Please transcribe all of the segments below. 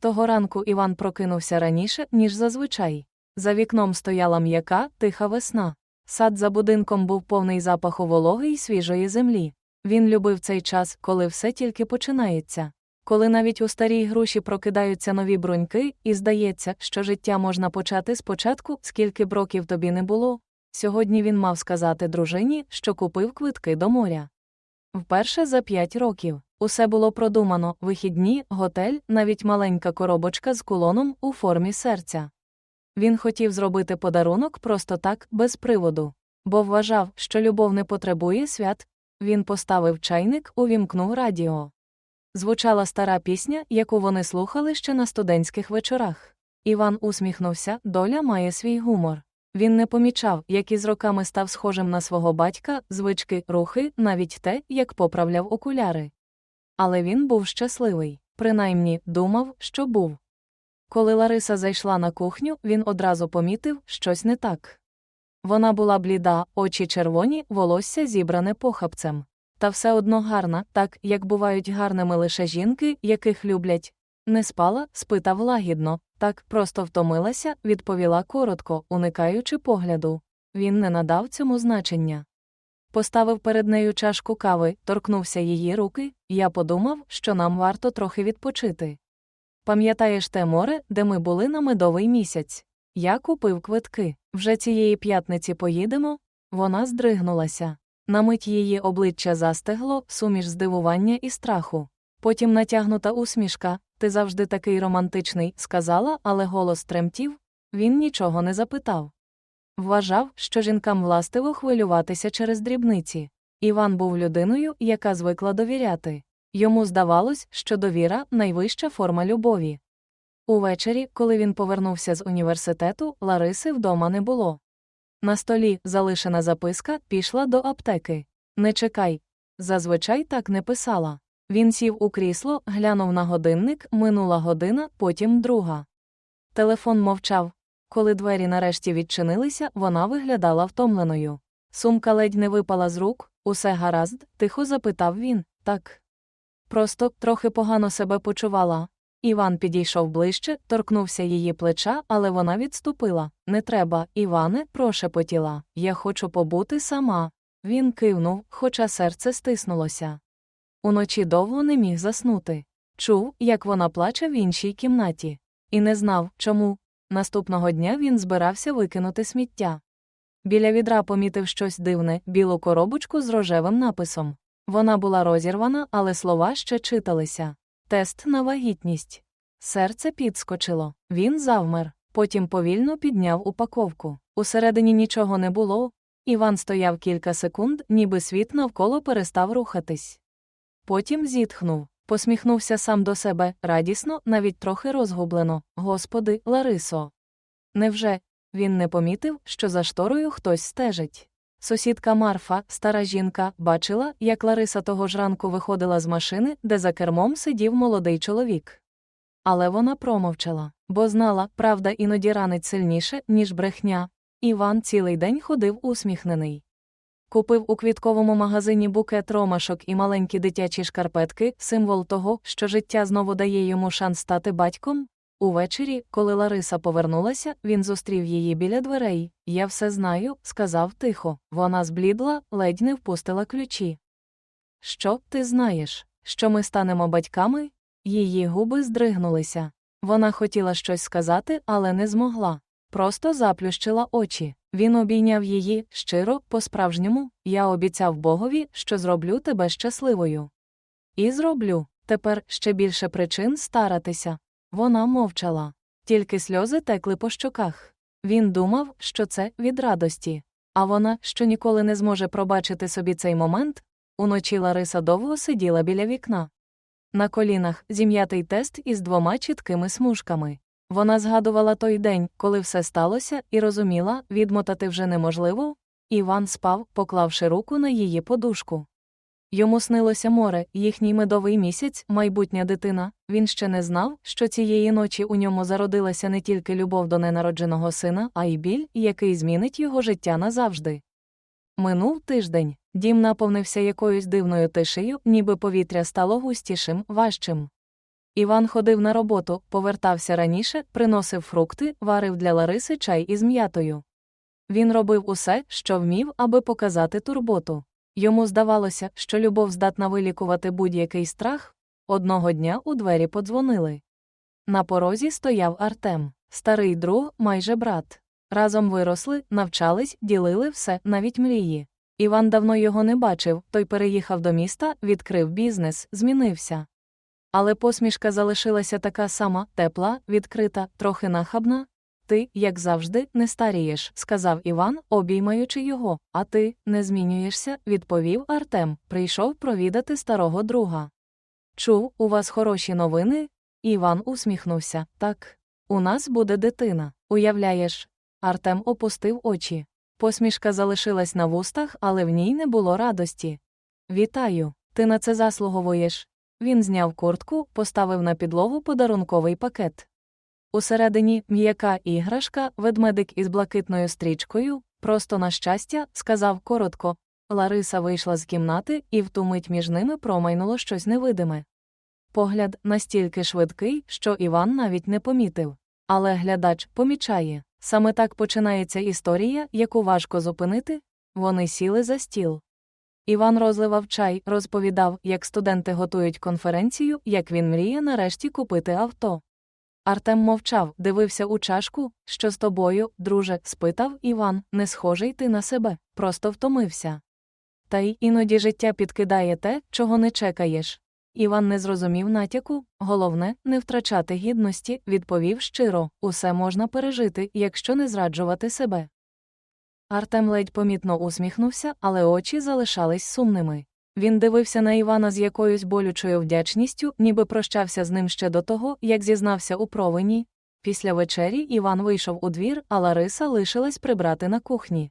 Того ранку Іван прокинувся раніше, ніж зазвичай. За вікном стояла м'яка, тиха весна. Сад за будинком був повний запаху вологи й свіжої землі. Він любив цей час, коли все тільки починається. Коли навіть у старій груші прокидаються нові бруньки, і здається, що життя можна почати спочатку, скільки б років тобі не було. Сьогодні він мав сказати дружині, що купив квитки до моря. Вперше за п'ять років усе було продумано: вихідні, готель, навіть маленька коробочка з кулоном у формі серця. Він хотів зробити подарунок просто так, без приводу, бо вважав, що любов не потребує свят. Він поставив чайник, увімкнув радіо. Звучала стара пісня, яку вони слухали ще на студентських вечорах. Іван усміхнувся, доля має свій гумор. Він не помічав, як із роками став схожим на свого батька, звички, рухи, навіть те, як поправляв окуляри. Але він був щасливий, принаймні думав, що був. Коли Лариса зайшла на кухню, він одразу помітив щось не так. Вона була бліда, очі червоні, волосся зібране похапцем. Та все одно гарна, так як бувають гарними лише жінки, яких люблять. Не спала, спитав лагідно, так просто втомилася, відповіла коротко, уникаючи погляду. Він не надав цьому значення. Поставив перед нею чашку кави, торкнувся її руки, я подумав, що нам варто трохи відпочити. Пам'ятаєш те море, де ми були на медовий місяць? Я купив квитки. Вже цієї п'ятниці поїдемо? Вона здригнулася. На мить її обличчя застегло, суміш здивування і страху. Потім натягнута усмішка, ти завжди такий романтичний, сказала, але голос тремтів. Він нічого не запитав. Вважав, що жінкам властиво хвилюватися через дрібниці. Іван був людиною, яка звикла довіряти. Йому здавалось, що довіра найвища форма любові. Увечері, коли він повернувся з університету, Лариси вдома не було. На столі залишена записка пішла до аптеки. Не чекай. Зазвичай так не писала. Він сів у крісло, глянув на годинник, минула година, потім друга. Телефон мовчав. Коли двері нарешті відчинилися, вона виглядала втомленою. Сумка ледь не випала з рук, усе гаразд, тихо запитав він так. Просто трохи погано себе почувала. Іван підійшов ближче, торкнувся її плеча, але вона відступила. Не треба, Іване, прошепотіла. Я хочу побути сама. Він кивнув, хоча серце стиснулося. Уночі довго не міг заснути. Чув, як вона плаче в іншій кімнаті. І не знав, чому. Наступного дня він збирався викинути сміття. Біля відра помітив щось дивне, білу коробочку з рожевим написом. Вона була розірвана, але слова ще читалися. Тест на вагітність. Серце підскочило. Він завмер, потім повільно підняв упаковку. Усередині нічого не було. Іван стояв кілька секунд, ніби світ навколо перестав рухатись. Потім зітхнув, посміхнувся сам до себе, радісно, навіть трохи розгублено. Господи, Ларисо. Невже він не помітив, що за шторою хтось стежить? Сусідка Марфа, стара жінка, бачила, як Лариса того ж ранку виходила з машини, де за кермом сидів молодий чоловік. Але вона промовчала, бо знала, правда іноді ранить сильніше, ніж брехня. Іван цілий день ходив усміхнений. Купив у квітковому магазині букет ромашок і маленькі дитячі шкарпетки, символ того, що життя знову дає йому шанс стати батьком. Увечері, коли Лариса повернулася, він зустрів її біля дверей. Я все знаю, сказав тихо. Вона зблідла, ледь не впустила ключі. Що ти знаєш? Що ми станемо батьками? Її губи здригнулися. Вона хотіла щось сказати, але не змогла. Просто заплющила очі. Він обійняв її щиро, по-справжньому, я обіцяв Богові, що зроблю тебе щасливою. І зроблю. Тепер ще більше причин старатися. Вона мовчала. Тільки сльози текли по щоках. Він думав, що це від радості. А вона, що ніколи не зможе пробачити собі цей момент, уночі Лариса довго сиділа біля вікна. На колінах зім'ятий тест із двома чіткими смужками. Вона згадувала той день, коли все сталося, і розуміла, відмотати вже неможливо. Іван спав, поклавши руку на її подушку. Йому снилося море, їхній медовий місяць, майбутня дитина. Він ще не знав, що цієї ночі у ньому зародилася не тільки любов до ненародженого сина, а й біль, який змінить його життя назавжди. Минув тиждень. Дім наповнився якоюсь дивною тишею, ніби повітря стало густішим, важчим. Іван ходив на роботу, повертався раніше, приносив фрукти, варив для Лариси чай із м'ятою. Він робив усе, що вмів, аби показати турботу. Йому здавалося, що любов здатна вилікувати будь-який страх. Одного дня у двері подзвонили. На порозі стояв Артем, старий друг, майже брат. Разом виросли, навчались, ділили все, навіть мрії. Іван давно його не бачив, той переїхав до міста, відкрив бізнес, змінився. Але посмішка залишилася така сама, тепла, відкрита, трохи нахабна. Ти, як завжди, не старієш, сказав Іван, обіймаючи його. А ти не змінюєшся, відповів Артем. Прийшов провідати старого друга. Чув, у вас хороші новини? Іван усміхнувся. Так, у нас буде дитина. Уявляєш? Артем опустив очі. Посмішка залишилась на вустах, але в ній не було радості. Вітаю, ти на це заслуговуєш. Він зняв куртку, поставив на підлогу подарунковий пакет. Усередині м'яка іграшка, ведмедик із блакитною стрічкою, просто на щастя, сказав коротко. Лариса вийшла з кімнати, і в ту мить між ними промайнуло щось невидиме. Погляд настільки швидкий, що Іван навіть не помітив. Але глядач помічає. Саме так починається історія, яку важко зупинити. Вони сіли за стіл. Іван розливав чай, розповідав, як студенти готують конференцію, як він мріє нарешті купити авто. Артем мовчав, дивився у чашку, що з тобою, друже, спитав Іван, не схожий ти на себе, просто втомився. Та й іноді життя підкидає те, чого не чекаєш. Іван не зрозумів натяку, головне, не втрачати гідності, відповів щиро усе можна пережити, якщо не зраджувати себе. Артем ледь помітно усміхнувся, але очі залишались сумними. Він дивився на Івана з якоюсь болючою вдячністю, ніби прощався з ним ще до того, як зізнався у провині. Після вечері Іван вийшов у двір, а Лариса лишилась прибрати на кухні.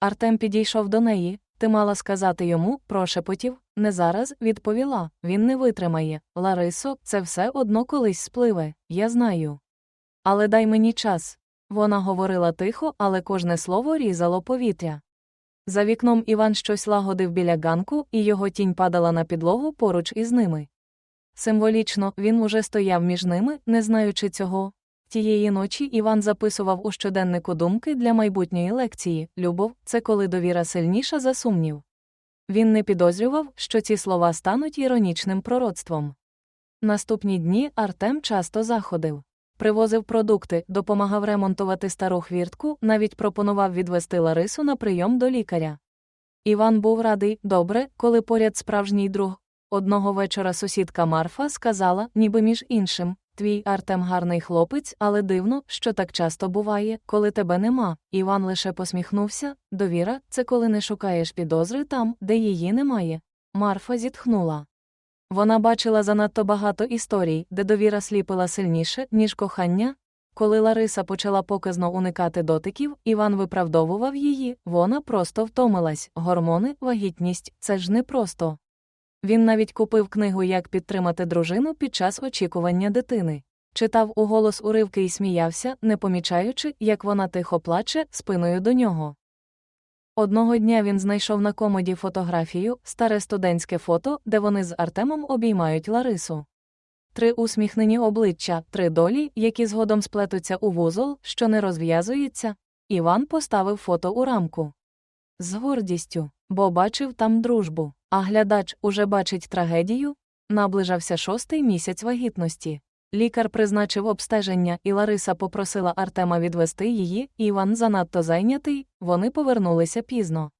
Артем підійшов до неї. Ти мала сказати йому, прошепотів, не зараз, відповіла, він не витримає. Ларисо, це все одно колись спливе, я знаю. Але дай мені час. Вона говорила тихо, але кожне слово різало повітря. За вікном Іван щось лагодив біля ганку, і його тінь падала на підлогу поруч із ними. Символічно він уже стояв між ними, не знаючи цього. Тієї ночі Іван записував у щоденнику думки для майбутньої лекції Любов це коли довіра сильніша за сумнів. Він не підозрював, що ці слова стануть іронічним пророцтвом. Наступні дні Артем часто заходив. Привозив продукти, допомагав ремонтувати стару хвіртку, навіть пропонував відвести Ларису на прийом до лікаря. Іван був радий, добре, коли поряд справжній друг. Одного вечора сусідка Марфа сказала, ніби між іншим Твій Артем гарний хлопець, але дивно, що так часто буває, коли тебе нема. Іван лише посміхнувся довіра це коли не шукаєш підозри там, де її немає. Марфа зітхнула. Вона бачила занадто багато історій, де довіра сліпила сильніше, ніж кохання. Коли Лариса почала показно уникати дотиків, Іван виправдовував її, вона просто втомилась. Гормони, вагітність це ж не просто. Він навіть купив книгу Як підтримати дружину під час очікування дитини. Читав уголос уривки і сміявся, не помічаючи, як вона тихо плаче спиною до нього. Одного дня він знайшов на комоді фотографію, старе студентське фото, де вони з Артемом обіймають Ларису. Три усміхнені обличчя, три долі, які згодом сплетуться у вузол, що не розв'язується. Іван поставив фото у рамку. З гордістю, бо бачив там дружбу, а глядач уже бачить трагедію. Наближався шостий місяць вагітності. Лікар призначив обстеження, і Лариса попросила Артема відвести її, Іван занадто зайнятий, вони повернулися пізно.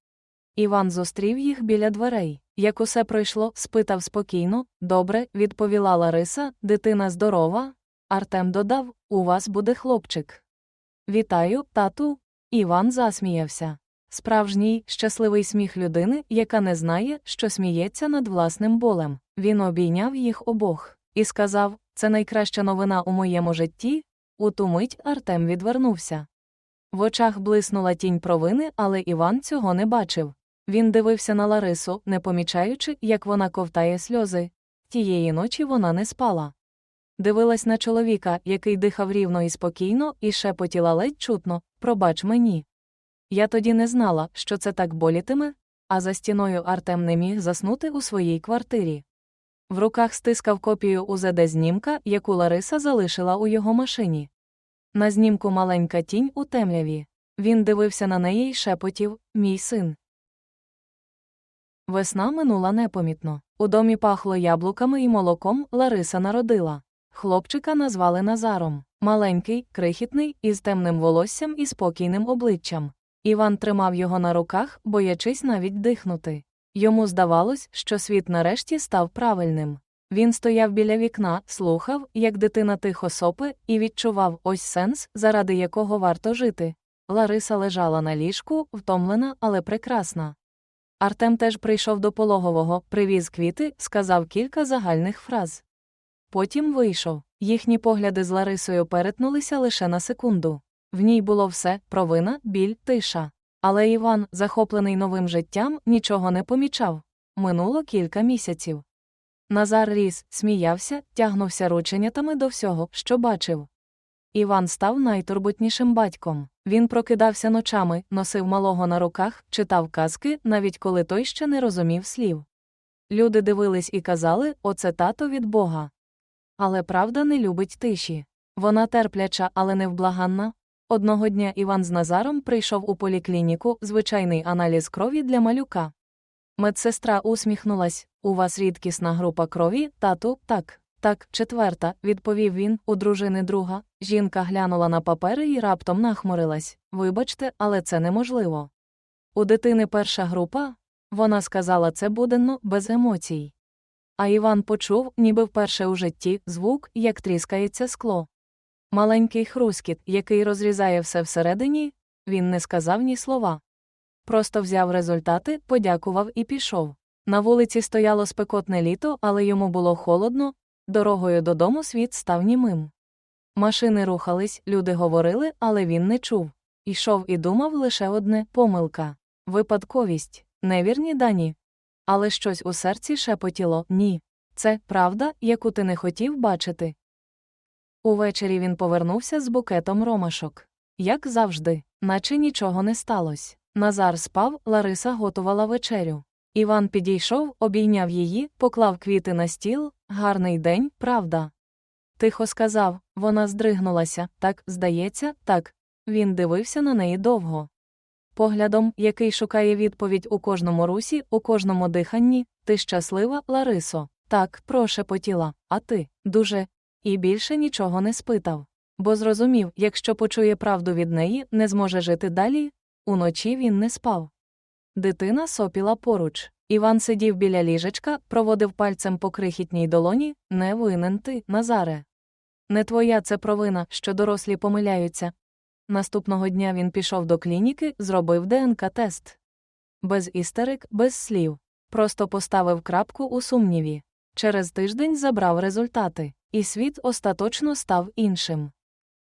Іван зустрів їх біля дверей. Як усе пройшло, спитав спокійно, добре, відповіла Лариса, дитина здорова. Артем додав У вас буде хлопчик. Вітаю, тату. Іван засміявся. Справжній, щасливий сміх людини, яка не знає, що сміється над власним болем. Він обійняв їх обох і сказав це найкраща новина у моєму житті. У ту мить Артем відвернувся. В очах блиснула тінь провини, але Іван цього не бачив. Він дивився на Ларису, не помічаючи, як вона ковтає сльози. Тієї ночі вона не спала. Дивилась на чоловіка, який дихав рівно і спокійно, і шепотіла ледь чутно пробач мені. Я тоді не знала, що це так болітиме, а за стіною Артем не міг заснути у своїй квартирі. В руках стискав копію УЗД-знімка, яку Лариса залишила у його машині. На знімку маленька тінь у темряві. Він дивився на неї й шепотів Мій син. Весна минула непомітно. У домі пахло яблуками і молоком Лариса народила. Хлопчика назвали Назаром. Маленький, крихітний, із темним волоссям і спокійним обличчям. Іван тримав його на руках, боячись навіть дихнути. Йому здавалось, що світ нарешті став правильним. Він стояв біля вікна, слухав, як дитина тихо сопе, і відчував ось сенс, заради якого варто жити. Лариса лежала на ліжку, втомлена, але прекрасна. Артем теж прийшов до пологового, привіз квіти, сказав кілька загальних фраз. Потім вийшов. Їхні погляди з Ларисою перетнулися лише на секунду. В ній було все провина, біль, тиша. Але Іван, захоплений новим життям, нічого не помічав. Минуло кілька місяців. Назар ріс, сміявся, тягнувся рученятами до всього, що бачив. Іван став найтурботнішим батьком. Він прокидався ночами, носив малого на руках, читав казки, навіть коли той ще не розумів слів. Люди дивились і казали оце тато від Бога. Але правда не любить тиші. Вона терпляча, але невблаганна. Одного дня Іван з Назаром прийшов у поліклініку звичайний аналіз крові для малюка. Медсестра усміхнулась у вас рідкісна група крові, тату, так. Так, четверта, відповів він, у дружини друга. Жінка глянула на папери і раптом нахмурилась. Вибачте, але це неможливо. У дитини перша група? Вона сказала це буденно, без емоцій. А Іван почув, ніби вперше у житті, звук, як тріскається скло. Маленький хрускіт, який розрізає все всередині, він не сказав ні слова. Просто взяв результати, подякував і пішов. На вулиці стояло спекотне літо, але йому було холодно, дорогою додому світ став німим. Машини рухались, люди говорили, але він не чув. Ішов і думав лише одне помилка випадковість, невірні дані. Але щось у серці шепотіло ні. Це правда, яку ти не хотів бачити. Увечері він повернувся з букетом ромашок. Як завжди, наче нічого не сталося. Назар спав, Лариса готувала вечерю. Іван підійшов, обійняв її, поклав квіти на стіл. Гарний день, правда. Тихо сказав, вона здригнулася, так, здається, так. Він дивився на неї довго. Поглядом, який шукає відповідь у кожному русі, у кожному диханні, ти щаслива, Ларисо. Так, прошепотіла, а ти дуже. І більше нічого не спитав. Бо зрозумів, якщо почує правду від неї, не зможе жити далі. Уночі він не спав. Дитина сопіла поруч. Іван сидів біля ліжечка, проводив пальцем по крихітній долоні не винен ти, Назаре. Не твоя це провина, що дорослі помиляються. Наступного дня він пішов до клініки, зробив ДНК-тест. Без істерик, без слів. Просто поставив крапку у сумніві. Через тиждень забрав результати, і світ остаточно став іншим.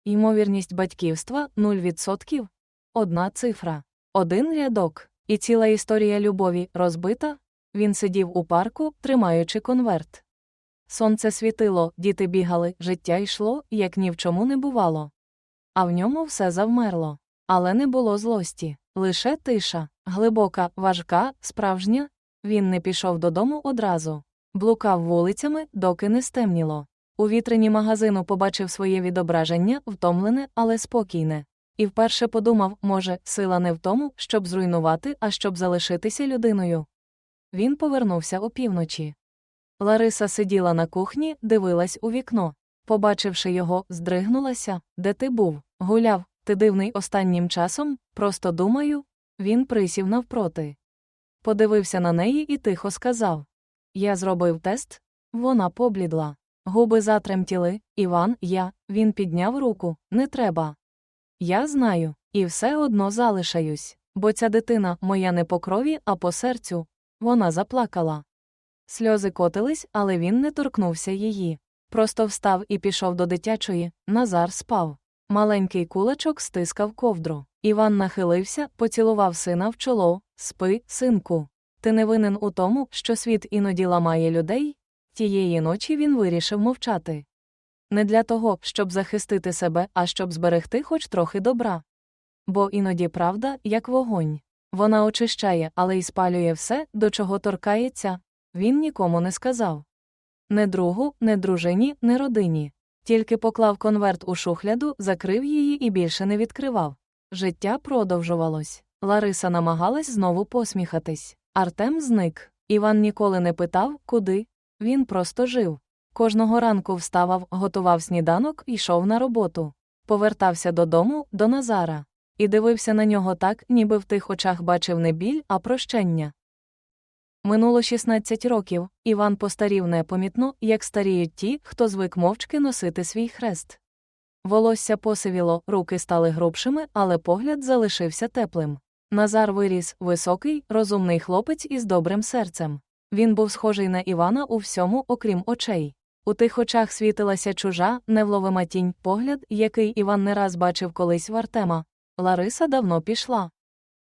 Ймовірність батьківства 0%. Одна цифра, один рядок, і ціла історія любові розбита. Він сидів у парку, тримаючи конверт. Сонце світило, діти бігали, життя йшло, як ні в чому не бувало. А в ньому все завмерло. Але не було злості, лише тиша, глибока, важка, справжня. Він не пішов додому одразу. Блукав вулицями, доки не стемніло. У вітрині магазину побачив своє відображення, втомлене, але спокійне. І вперше подумав, може, сила не в тому, щоб зруйнувати, а щоб залишитися людиною. Він повернувся опівночі. Лариса сиділа на кухні, дивилась у вікно. Побачивши його, здригнулася. Де ти був? Гуляв, ти дивний останнім часом, просто думаю. Він присів навпроти. Подивився на неї і тихо сказав Я зробив тест. Вона поблідла. Губи затремтіли. Іван, я. Він підняв руку. Не треба. Я знаю, і все одно залишаюсь, бо ця дитина моя не по крові, а по серцю. Вона заплакала. Сльози котились, але він не торкнувся її. Просто встав і пішов до дитячої. Назар спав. Маленький кулачок стискав ковдру. Іван нахилився, поцілував сина в чоло. Спи, синку. Ти не винен у тому, що світ іноді ламає людей. Тієї ночі він вирішив мовчати. Не для того, щоб захистити себе, а щоб зберегти хоч трохи добра. Бо іноді правда, як вогонь. Вона очищає, але й спалює все, до чого торкається. Він нікому не сказав. Не другу, не дружині, не родині. Тільки поклав конверт у шухляду, закрив її і більше не відкривав. Життя продовжувалось. Лариса намагалась знову посміхатись. Артем зник. Іван ніколи не питав, куди. Він просто жив. Кожного ранку вставав, готував сніданок і йшов на роботу. Повертався додому, до Назара. І дивився на нього так, ніби в тих очах бачив не біль, а прощення. Минуло 16 років, Іван постарів непомітно, як старіють ті, хто звик мовчки носити свій хрест. Волосся посивіло, руки стали грубшими, але погляд залишився теплим. Назар виріс високий, розумний хлопець із добрим серцем. Він був схожий на Івана у всьому, окрім очей. У тих очах світилася чужа, невловима тінь, погляд, який Іван не раз бачив колись в Артема. Лариса давно пішла.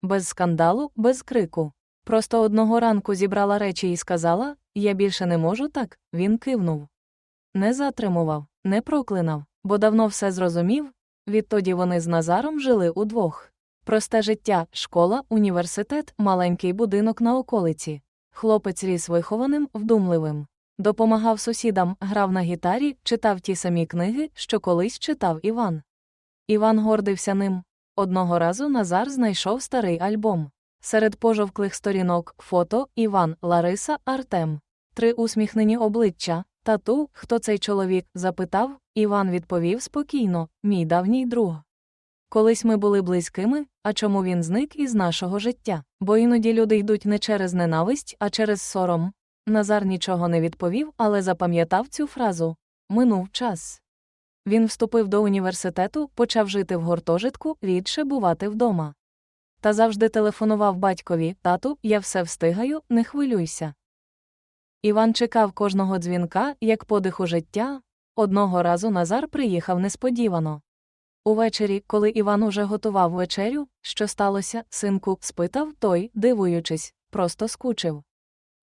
Без скандалу, без крику. Просто одного ранку зібрала речі і сказала Я більше не можу так. Він кивнув. Не затримував, не проклинав, бо давно все зрозумів. Відтоді вони з Назаром жили удвох. Просте життя, школа, університет, маленький будинок на околиці. Хлопець ріс вихованим, вдумливим. Допомагав сусідам, грав на гітарі, читав ті самі книги, що колись читав Іван. Іван гордився ним. Одного разу Назар знайшов старий альбом. Серед пожовклих сторінок фото Іван, Лариса, Артем. Три усміхнені обличчя. Тату, хто цей чоловік, запитав, Іван відповів спокійно, мій давній друг. Колись ми були близькими, а чому він зник із нашого життя? Бо іноді люди йдуть не через ненависть, а через сором. Назар нічого не відповів, але запам'ятав цю фразу минув час. Він вступив до університету, почав жити в гуртожитку, рідше бувати вдома. Та завжди телефонував батькові тату, я все встигаю, не хвилюйся. Іван чекав кожного дзвінка, як подиху життя. Одного разу Назар приїхав несподівано. Увечері, коли Іван уже готував вечерю, що сталося, синку, спитав той, дивуючись, просто скучив.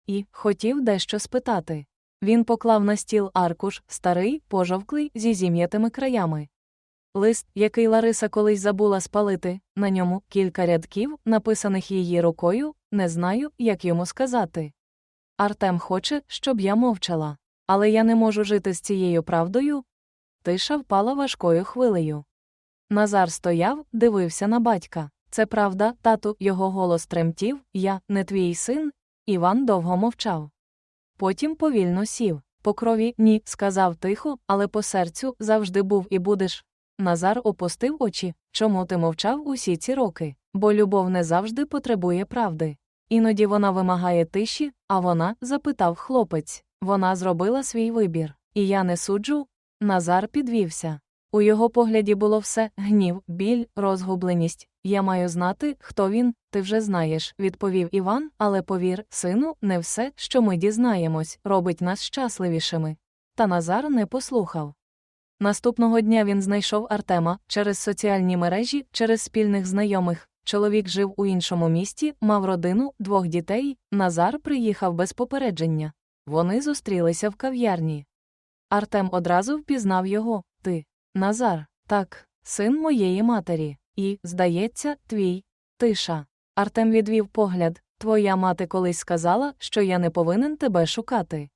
І хотів дещо спитати. Він поклав на стіл аркуш, старий, пожовклий, зі зім'ятими краями. Лист, який Лариса колись забула спалити, на ньому кілька рядків, написаних її рукою, не знаю, як йому сказати. Артем хоче, щоб я мовчала. Але я не можу жити з цією правдою. Тиша впала важкою хвилею. Назар стояв, дивився на батька. Це правда, тату, його голос тремтів, я не твій син. Іван довго мовчав. Потім повільно сів. По крові ні, сказав тихо, але по серцю завжди був і будеш. Назар опустив очі. Чому ти мовчав усі ці роки? Бо любов не завжди потребує правди. Іноді вона вимагає тиші, а вона, запитав хлопець, вона зробила свій вибір. І я не суджу. Назар підвівся. У його погляді було все гнів, біль, розгубленість. Я маю знати, хто він, ти вже знаєш, відповів Іван, але повір, сину, не все, що ми дізнаємось, робить нас щасливішими. Та Назар не послухав. Наступного дня він знайшов Артема через соціальні мережі, через спільних знайомих. Чоловік жив у іншому місті, мав родину, двох дітей. Назар приїхав без попередження. Вони зустрілися в кав'ярні. Артем одразу впізнав його Ти. Назар, так, син моєї матері. І, здається, твій. Тиша. Артем відвів погляд. Твоя мати колись сказала, що я не повинен тебе шукати.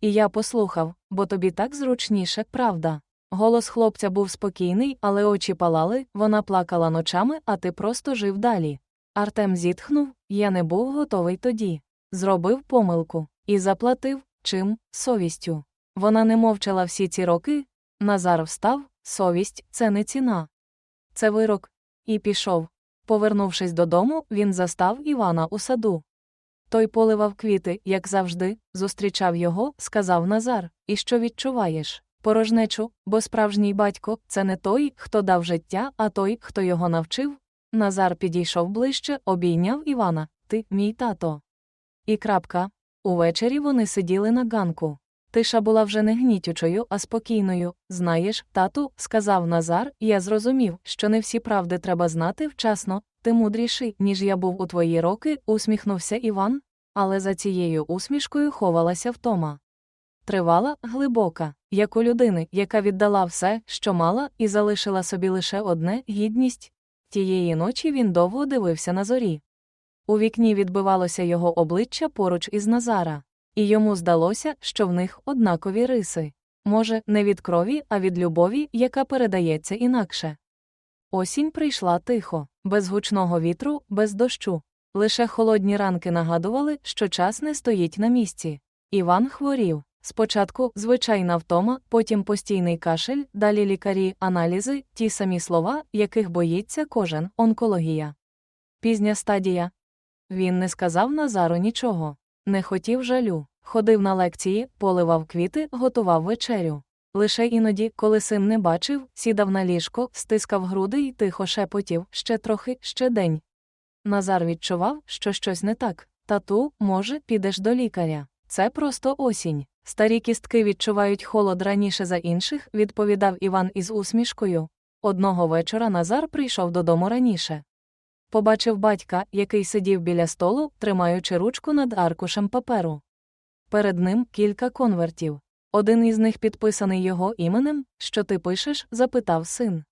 І я послухав, бо тобі так зручніше, правда. Голос хлопця був спокійний, але очі палали, вона плакала ночами, а ти просто жив далі. Артем зітхнув, я не був готовий тоді. Зробив помилку і заплатив чим совістю. Вона не мовчала всі ці роки. Назар встав, совість це не ціна. Це вирок. І пішов. Повернувшись додому, він застав Івана у саду. Той поливав квіти, як завжди, зустрічав його, сказав Назар, і що відчуваєш? Порожнечу, бо справжній батько це не той, хто дав життя, а той, хто його навчив. Назар підійшов ближче, обійняв Івана Ти, мій тато. І крапка. Увечері вони сиділи на ганку. Тиша була вже не гнітючою, а спокійною. Знаєш, тату, сказав Назар, я зрозумів, що не всі правди треба знати вчасно, ти мудріший, ніж я був у твої роки, усміхнувся Іван, але за цією усмішкою ховалася втома. Тривала, глибока, як у людини, яка віддала все, що мала, і залишила собі лише одне гідність. Тієї ночі він довго дивився на зорі. У вікні відбивалося його обличчя поруч із Назара. І йому здалося, що в них однакові риси. Може, не від крові, а від любові, яка передається інакше. Осінь прийшла тихо, без гучного вітру, без дощу. Лише холодні ранки нагадували, що час не стоїть на місці. Іван хворів. Спочатку звичайна втома, потім постійний кашель, далі лікарі, аналізи, ті самі слова, яких боїться кожен онкологія. Пізня стадія. Він не сказав Назару нічого, не хотів жалю, ходив на лекції, поливав квіти, готував вечерю. Лише іноді, коли син не бачив, сідав на ліжко, стискав груди й тихо шепотів ще трохи, ще день. Назар відчував, що щось не так. Тату, може, підеш до лікаря. Це просто осінь. Старі кістки відчувають холод раніше за інших, відповідав Іван із усмішкою. Одного вечора Назар прийшов додому раніше. Побачив батька, який сидів біля столу, тримаючи ручку над аркушем паперу. Перед ним кілька конвертів. Один із них підписаний його іменем, що ти пишеш? запитав син.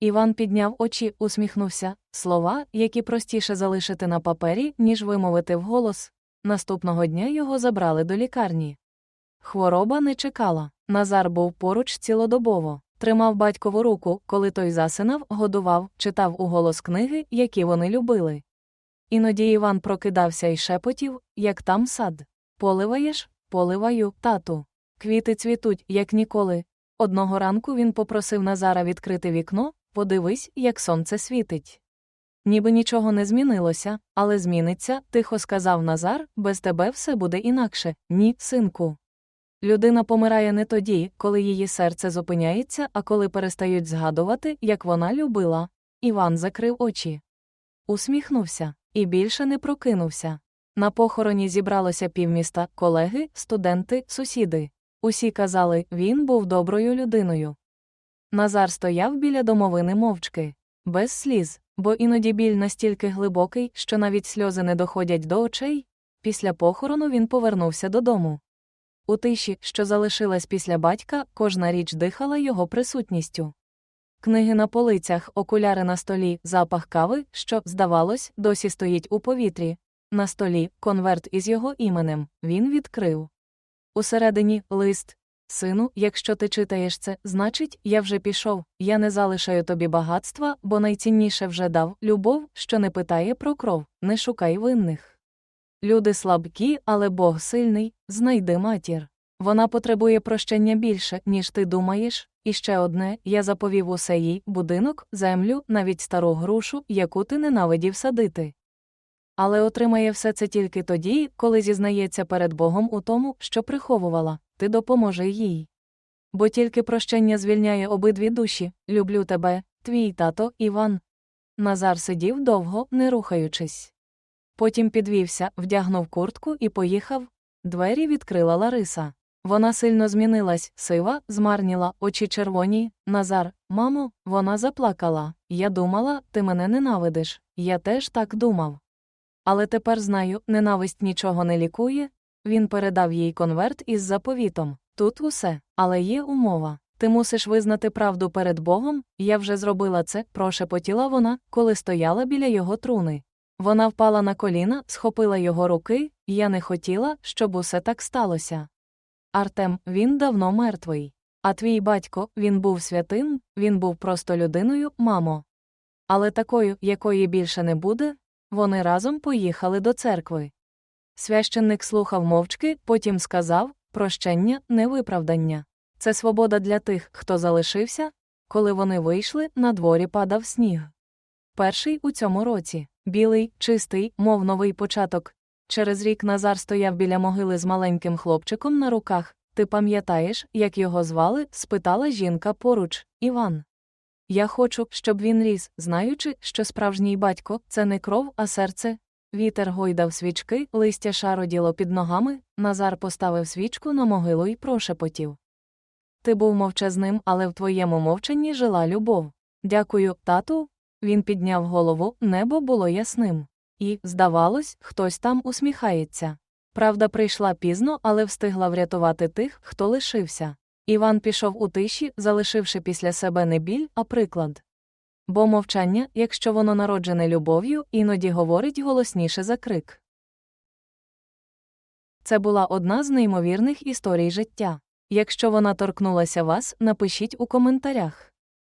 Іван підняв очі, усміхнувся слова, які простіше залишити на папері, ніж вимовити вголос. Наступного дня його забрали до лікарні. Хвороба не чекала. Назар був поруч цілодобово, тримав батькову руку, коли той засинав, годував, читав уголос книги, які вони любили. Іноді Іван прокидався і шепотів, як там сад. Поливаєш? Поливаю, тату. Квіти цвітуть, як ніколи. Одного ранку він попросив Назара відкрити вікно, подивись, як сонце світить. Ніби нічого не змінилося, але зміниться, тихо сказав Назар, без тебе все буде інакше, ні, синку. Людина помирає не тоді, коли її серце зупиняється, а коли перестають згадувати, як вона любила. Іван закрив очі. Усміхнувся і більше не прокинувся. На похороні зібралося півміста, колеги, студенти, сусіди. Усі казали, він був доброю людиною. Назар стояв біля домовини мовчки, без сліз, бо іноді біль настільки глибокий, що навіть сльози не доходять до очей. Після похорону він повернувся додому. У тиші, що залишилась після батька, кожна річ дихала його присутністю. Книги на полицях, окуляри на столі, запах кави, що, здавалось, досі стоїть у повітрі. На столі конверт із його іменем він відкрив. Усередині лист. Сину, якщо ти читаєш це, значить, я вже пішов, я не залишаю тобі багатства, бо найцінніше вже дав любов, що не питає про кров, не шукай винних. Люди слабкі, але Бог сильний, знайди матір. Вона потребує прощення більше, ніж ти думаєш, і ще одне я заповів усе їй будинок, землю, навіть стару грушу, яку ти ненавидів садити. Але отримає все це тільки тоді, коли зізнається перед Богом у тому, що приховувала, ти допоможи їй. Бо тільки прощення звільняє обидві душі люблю тебе, твій тато Іван. Назар сидів довго, не рухаючись. Потім підвівся, вдягнув куртку і поїхав. Двері відкрила Лариса. Вона сильно змінилась, сива, змарніла, очі червоні. Назар, мамо, вона заплакала. Я думала, ти мене ненавидиш. Я теж так думав. Але тепер знаю, ненависть нічого не лікує. Він передав їй конверт із заповітом. Тут усе, але є умова. Ти мусиш визнати правду перед Богом, я вже зробила це, прошепотіла вона, коли стояла біля його труни. Вона впала на коліна, схопила його руки, я не хотіла, щоб усе так сталося. Артем, він давно мертвий. А твій батько, він був святим, він був просто людиною, мамо. Але такою, якої більше не буде, вони разом поїхали до церкви. Священник слухав мовчки, потім сказав прощення, не виправдання. Це свобода для тих, хто залишився. Коли вони вийшли, на дворі падав сніг. Перший у цьому році білий, чистий, мов новий початок. Через рік Назар стояв біля могили з маленьким хлопчиком на руках. Ти пам'ятаєш, як його звали? спитала жінка поруч Іван. Я хочу, щоб він ріс, знаючи, що справжній батько це не кров, а серце. Вітер гойдав свічки, листя шароділо під ногами, Назар поставив свічку на могилу і прошепотів. Ти був мовчазним, але в твоєму мовчанні жила любов. Дякую, тату. Він підняв голову, небо було ясним. І, здавалось, хтось там усміхається. Правда прийшла пізно, але встигла врятувати тих, хто лишився. Іван пішов у тиші, залишивши після себе не біль, а приклад. Бо мовчання, якщо воно народжене любов'ю, іноді говорить голосніше за крик. Це була одна з неймовірних історій життя. Якщо вона торкнулася вас, напишіть у коментарях.